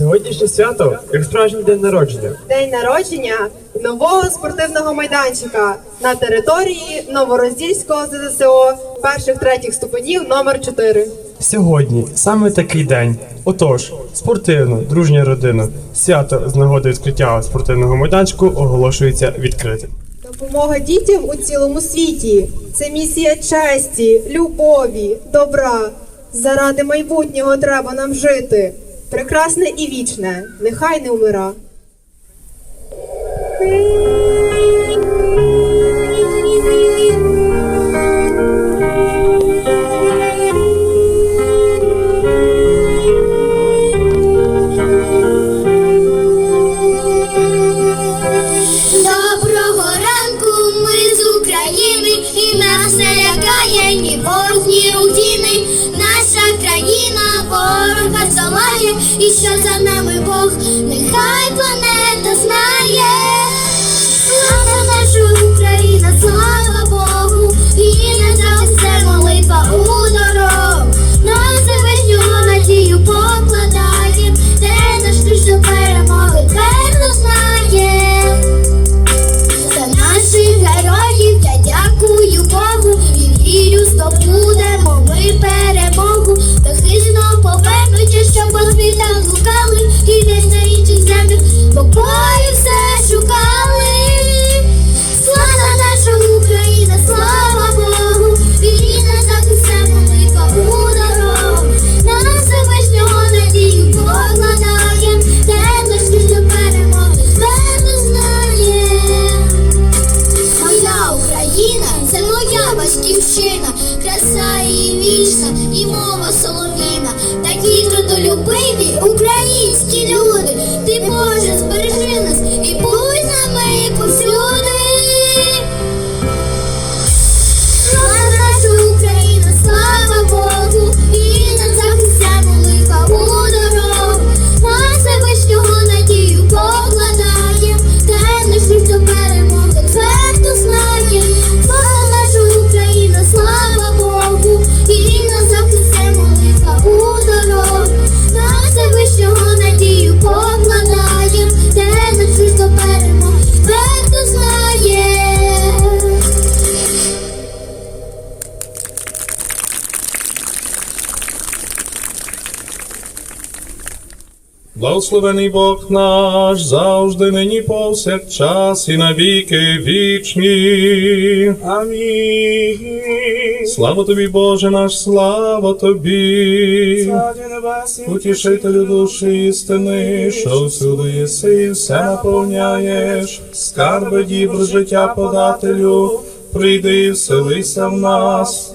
Сьогоднішнє свято як справжній день народження. День народження нового спортивного майданчика на території Новороздільського ЗЗСО перших третіх ступенів номер 4. Сьогодні саме такий день. Отож, спортивна, дружня родина. Свято з нагоди відкриття спортивного майданчику оголошується відкритим. Допомога дітям у цілому світі це місія честі, любові, добра. Заради майбутнього треба нам жити. Прекрасне і вічне, нехай не умира. І що за нами Бог, нехай Благословений Бог наш, завжди нині повсякчас і навіки вічні. Амінь. Слава тобі, Боже наш, слава тобі. Утішителю душі істини, що всюди єси, і все наповняєш, скарби дібр життя подателю, прийди і вселися в нас,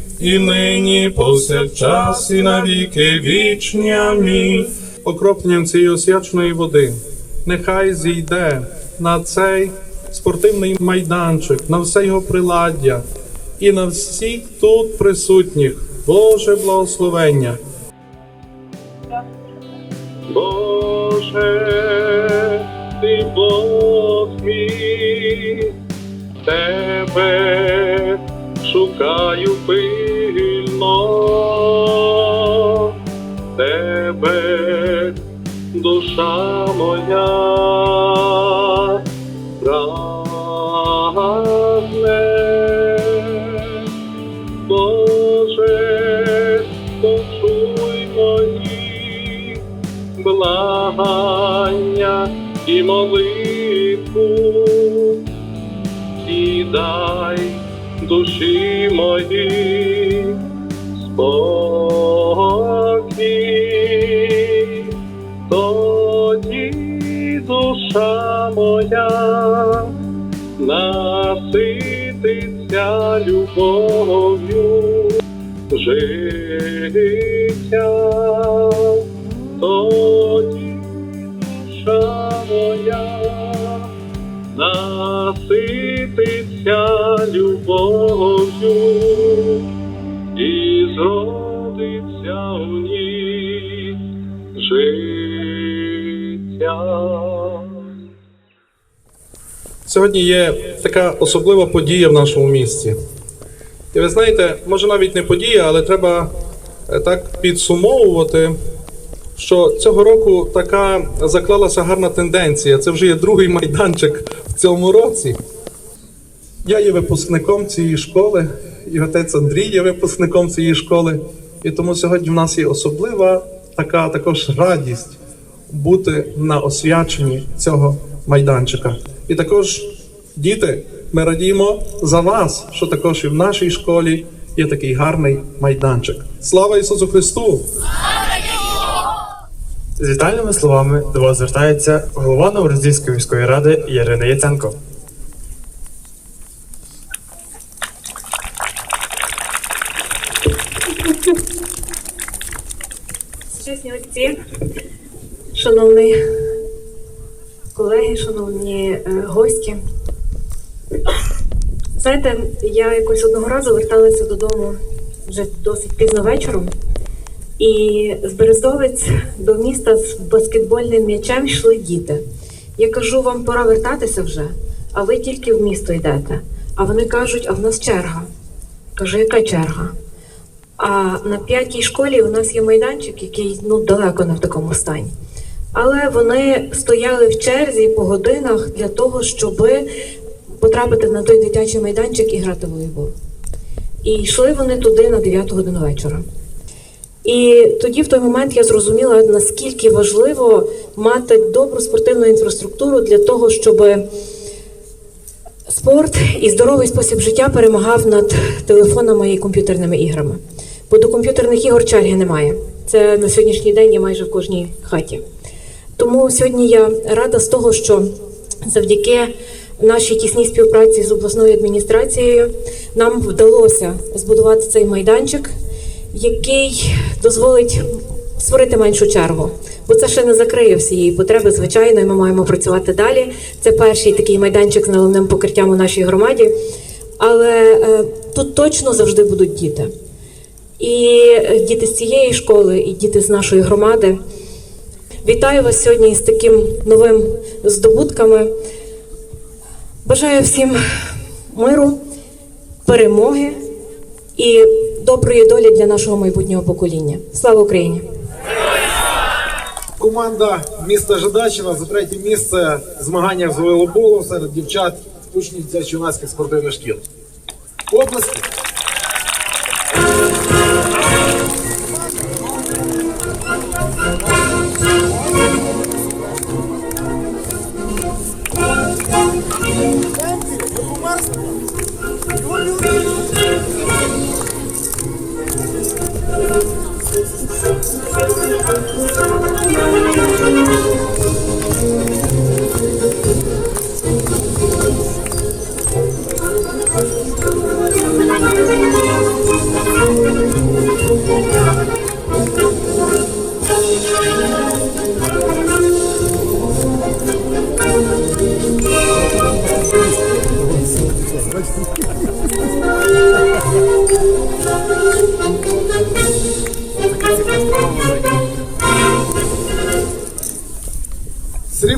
і нині, повсякчас, і навіки вічні. Амінь. Окропленням цієї освяченої води, нехай зійде на цей спортивний майданчик, на все його приладдя і на всіх тут присутніх. Боже благословення. Боже, ти Бог мій, тебе шукаю пильно, тебе душа моя прагне. Боже, почуй мої благання і молитву, і дай душі моїй спокій, тоді душа моя насититься любов'ю. Життя, тоді душа насититься любов'ю і зродиться у ній життя. Сьогодні є така особлива подія в нашому місті. І ви знаєте, може навіть не подія, але треба е, так підсумовувати, що цього року така заклалася гарна тенденція. Це вже є другий майданчик в цьому році. Я є випускником цієї школи, і отець Андрій є випускником цієї школи. І тому сьогодні в нас є особлива така також радість бути на освяченні цього майданчика. І також, діти, ми радіємо за вас, що також і в нашій школі є такий гарний майданчик. Слава Ісусу Христу! З вітальними словами до вас звертається голова Новороздільської міської ради Ярина Яценко. Чесні отці, шановні колеги, шановні е, гості. Знаєте, я якось одного разу верталася додому вже досить пізно вечором, і з Березовець до міста з баскетбольним м'ячем йшли діти. Я кажу, вам пора вертатися вже, а ви тільки в місто йдете. А вони кажуть, а в нас черга. Кажу, яка черга? А на п'ятій школі у нас є майданчик, який ну далеко не в такому стані. Але вони стояли в черзі по годинах для того, щоб потрапити на той дитячий майданчик і грати в волейбол. І йшли вони туди на 9 годину вечора. І тоді, в той момент, я зрозуміла, наскільки важливо мати добру спортивну інфраструктуру для того, щоб спорт і здоровий спосіб життя перемагав над телефонами і комп'ютерними іграми. Бо до комп'ютерних ігор черги немає. Це на сьогоднішній день є майже в кожній хаті. Тому сьогодні я рада з того, що завдяки нашій тісній співпраці з обласною адміністрацією нам вдалося збудувати цей майданчик, який дозволить створити меншу чергу. Бо це ще не закриє всієї потреби, звичайно, і ми маємо працювати далі. Це перший такий майданчик з наливним покриттям у нашій громаді. Але е, тут точно завжди будуть діти. І е, діти з цієї школи, і діти з нашої громади. Вітаю вас сьогодні з таким новим здобутками. Бажаю всім миру, перемоги і доброї долі для нашого майбутнього покоління. Слава Україні! Команда міста Жидачина за третє місце в змаганнях з волейболу серед дівчат учнів дитячо-юнацьких спортивних шкіл. Області.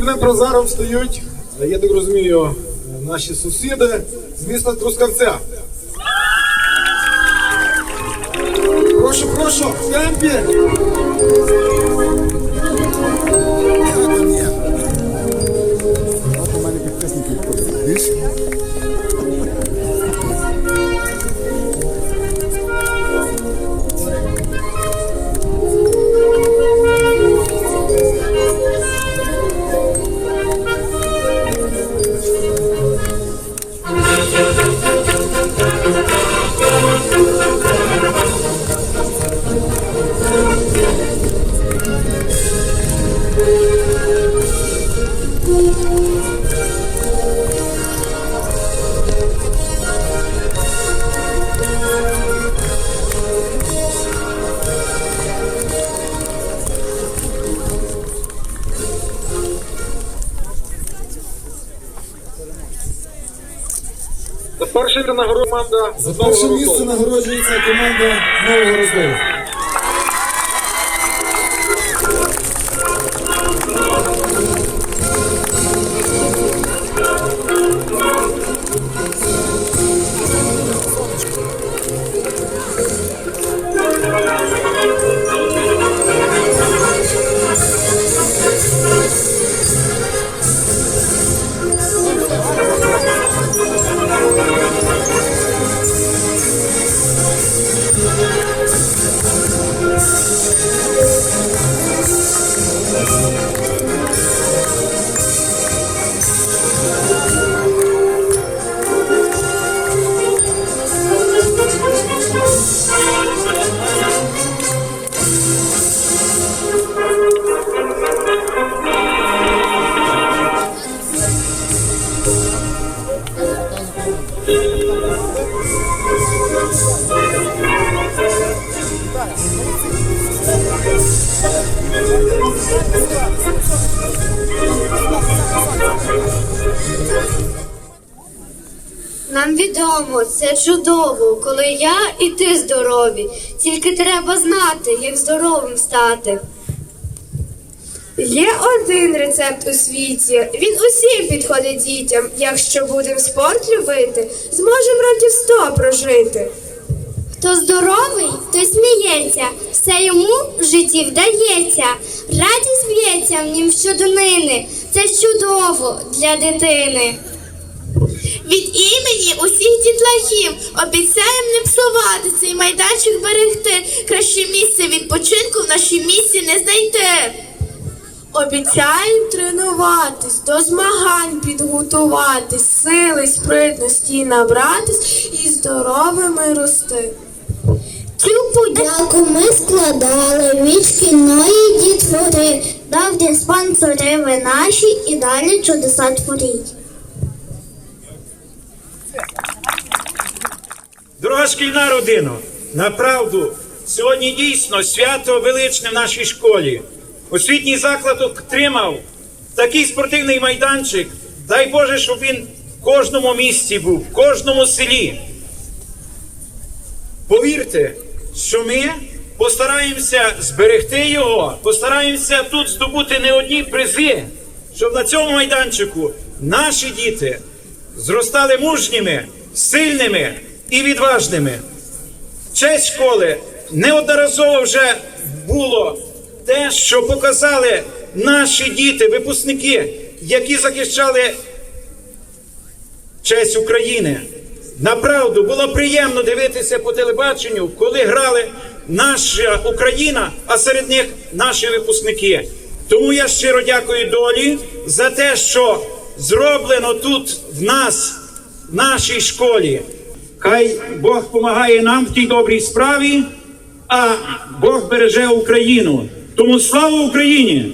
Срібним прозором стають, я так розумію, наші сусіди з міста Трускавця. Прошу, прошу, в темпі. Команда За перше місце нагороджується команда Нового Роздолу. Нам відомо, це чудово, коли я і ти здорові. Тільки треба знати, як здоровим стати. Є один рецепт у світі. Він усім підходить дітям. Якщо будемо спорт любити, зможемо років сто прожити. Хто здоровий, той сміється, все йому в житті вдається. Радість б'ється в нім щоднини. Це чудово для дитини. Від імені усіх дітлахів обіцяємо не псувати цей майданчик берегти. Краще місце відпочинку в нашій місті не знайти. Обіцяємо тренуватись, до змагань підготуватись, сили, спритності набратись і здоровими рости. Цю подяку ми складали від шкільної дітвори. Давді спонсори ви наші і далі чудеса творіть. Дорога шкільна родина, направду, сьогодні дійсно свято величне в нашій школі. Освітній заклад отримав такий спортивний майданчик. Дай Боже, щоб він в кожному місті був, в кожному селі. Повірте, що ми постараємося зберегти його, постараємося тут здобути не одні призи, щоб на цьому майданчику наші діти зростали мужніми, сильними і відважними. Честь школи неодноразово вже було те, що показали наші діти, випускники, які захищали честь України. Направду було приємно дивитися по телебаченню, коли грали наша Україна, а серед них наші випускники. Тому я щиро дякую долі за те, що зроблено тут в нас, в нашій школі. Хай Бог допомагає нам в тій добрій справі, а Бог береже Україну. Тому слава Україні!